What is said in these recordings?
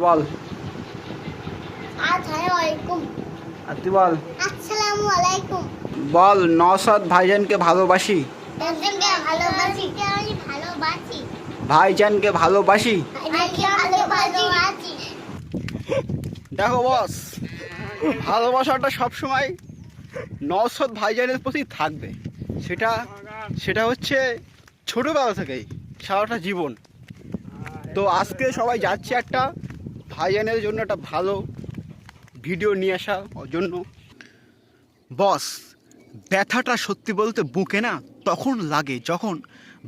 বল আর তুই বল বল নসাদ ভাইজানকে ভালোবাসি? ভাইজানকে ভালোবাসি। দেখো বস ভালোবাসাটা সবসময় নসদ ভাইজানের প্রতি থাকবে। সেটা সেটা হচ্ছে ছোটোবেলা থেকেই সারাটা জীবন। তো আজকে সবাই যাচ্ছে একটা ভাইজানের জন্য একটা ভালো ভিডিও নিয়ে আসার জন্য। বস, ব্যথাটা সত্যি বলতে বুকে না, তখন লাগে যখন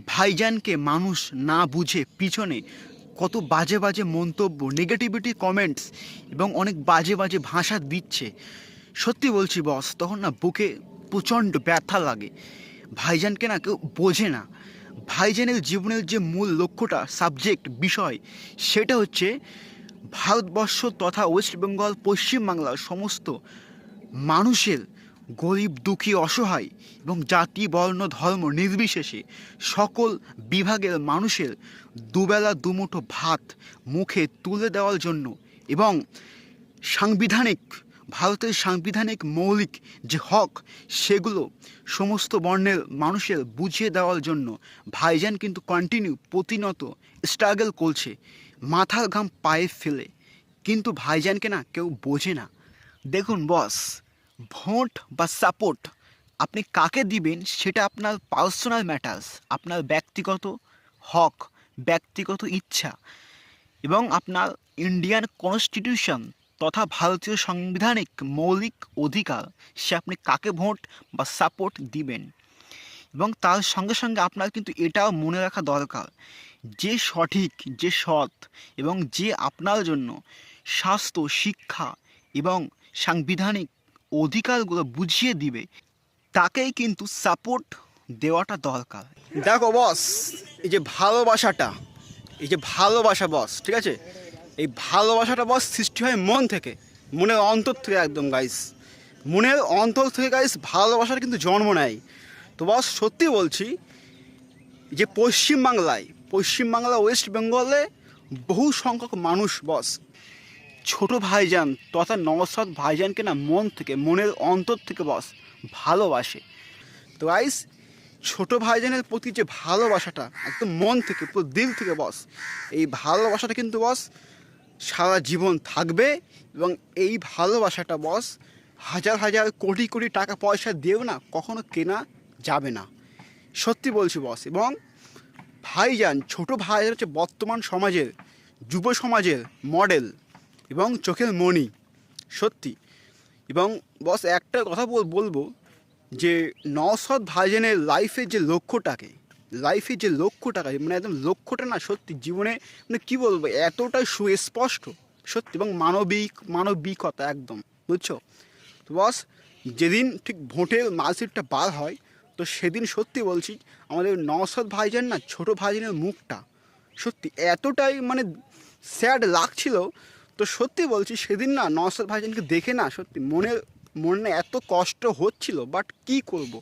ভাইজানকে মানুষ না বুঝে পিছনে কত বাজে বাজে মন্তব্য নেগেটিভিটি কমেন্টস এবং অনেক বাজে বাজে ভাষা দিচ্ছে। সত্যি বলছি বস, তখন না বুকে প্রচণ্ড ব্যথা লাগে। ভাইজানকে না কেউ বোঝে না। ভাইজানের জীবনের যে মূল লক্ষ্যটা সাবজেক্ট বিষয়, সেটা হচ্ছে ভারতবর্ষ তথা ওয়েস্ট বেঙ্গল পশ্চিমবাংলার সমস্ত মানুষের গরিব, দুঃখী, অসহায় এবং জাতি, বর্ণ, ধর্ম নির্বিশেষে সকল বিভাগের মানুষের দুবেলা, দুমুঠো ভাত মুখে তুলে দেওয়ার জন্য এবং সাংবিধানিক ভারতের সাংবিধানিক মৌলিক যে হক, সেগুলো সমস্ত বর্ণের মানুষের বুঝিয়ে দেওয়ার জন্য ভাইজান কিন্তু কন্টিনিউ প্রতিনত স্ট্রাগল করছে, মাথার ঘাম পায়ে ফেলে। কিন্তু ভাইজানকে না কেউ বোঝে না। দেখুন বস ভোট বা সাপোর্ট আপনি কাকে দিবেন সেটা আপনার পার্সোনাল ম্যাটার্স আপনার ব্যক্তিগত হক, ব্যক্তিগত ইচ্ছা এবং আপনার ইন্ডিয়ান কনস্টিটিউশন তথা ভারতীয় সাংবিধানিক মৌলিক অধিকার সে আপনি কাকে ভোট বা সাপোর্ট দিবেন? এবং তার সঙ্গে সঙ্গে আপনার কিন্তু এটাও মনে রাখা দরকার, যে সঠিক, যে সৎ এবং যে আপনার জন্য স্বাস্থ্য, শিক্ষা এবং সাংবিধানিক অধিকারগুলো বুঝিয়ে দিবে, তাকেই কিন্তু সাপোর্ট দেওয়াটা দরকার। দেখো বস এই যে ভালোবাসাটা, এই যে ভালোবাসা বস ঠিক আছে? এই ভালোবাসাটা বস সৃষ্টি হয় মন থেকে। মনের অন্তর থেকে একদম গাইস মনের অন্তর থেকে গাইস ভালোবাসার কিন্তু জন্ম নেয়। তো বস, সত্যি বলছি যে পশ্চিমবাংলায় পশ্চিমবাংলা ওয়েস্ট বেঙ্গলে বহু সংখ্যক মানুষ বস, ছোট ভাইজান তথা নওসাদ ভাইজানকে না মন থেকে, মনের অন্তর থেকে বস, ভালোবাসে। তো গাইস ছোট ভাইজানের প্রতি যে ভালোবাসাটা, একদম মন থেকে, পুরো দিল থেকে বস, এই ভালোবাসাটা কিন্তু বস সারা জীবন থাকবে এবং এই ভালোবাসাটা বস হাজার হাজার কোটি কোটি টাকা পয়সা দিয়েও না, কখনো কেনা যাবে না। সত্যি বলছি বস এবং ভাইজান, ছোট ভাই হচ্ছে বর্তমান সমাজের, যুব সমাজের মডেল এবং চোখের মণি, সত্যি। এবং বস একটা কথা বলব যে নসদ ভাইজানের লাইফের যে লক্ষ্যটাকে লাইফের যে লক্ষ্যটাকে মানে একদম লক্ষ্যটা না সত্যি জীবনে মানে কী বলব, এতটাই সুস্পষ্ট, সত্যি, এবং মানবিক, মানবিকতা একদম, বুঝছ তো বস যেদিন ঠিক ভোটের মার্কশিটটা বার হয়, তো সেদিন সত্যি বলছি, আমাদের নসদ ভাইজান না, ছোট ভাইজানের মুখটা, সত্যি এতটাই মানে স্যাড লাগছিল, তো সত্যি বলছি সেদিন না নসদ ভাইজানকে দেখে না সত্যি মনের মনে এত কষ্ট হচ্ছিল বাট কী করব।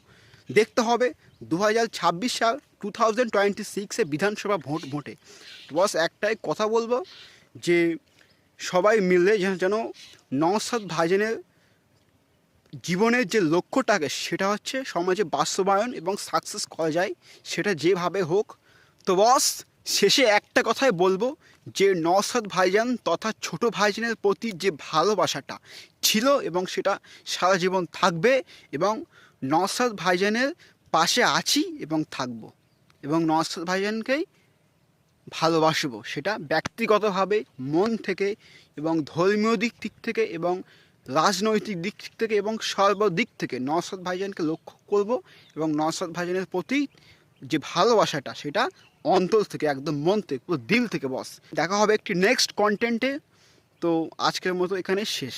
দেখতে হবে দু হাজার ছাব্বিশ সাল টু থাউজেন্ড টোয়েন্টি সিক্সে বিধানসভা ভোট ভোটে। তো বস, একটাই কথা বলব যে সবাই মিলে যেন নওসাদ ভাইজানের জীবনের যে লক্ষ্যটাকে সেটা হচ্ছে সমাজে বাস্তবায়ন এবং সাকসেস করা যায়, সেটা যেভাবে হোক। তো বস, শেষে একটা কথাই বলব যে নওসাদ ভাইজান তথা ছোট ভাইজানের প্রতি যে ভালোবাসাটা ছিল এবং সেটা সারা জীবন থাকবে এবং নওসাদ ভাইজানের পাশে আছি এবং থাকব। এবং নওসাদ ভাইজানকেই ভালোবাসবো। সেটা ব্যক্তিগতভাবে, মন থেকে এবং ধর্মীয় দিক দিক থেকে এবং রাজনৈতিক দিক থেকে এবং সর্বদিক থেকে নওসাদ ভাইজানকে লক্ষ্য করব এবং নওসাদ ভাইজানের প্রতি যে ভালোবাসাটা, সেটা অন্তর থেকে একদম মন থেকে, পুরো দিল থেকে বস। দেখা হবে একটি নেক্সট কন্টেন্টে তো আজকের মতো এখানে শেষ।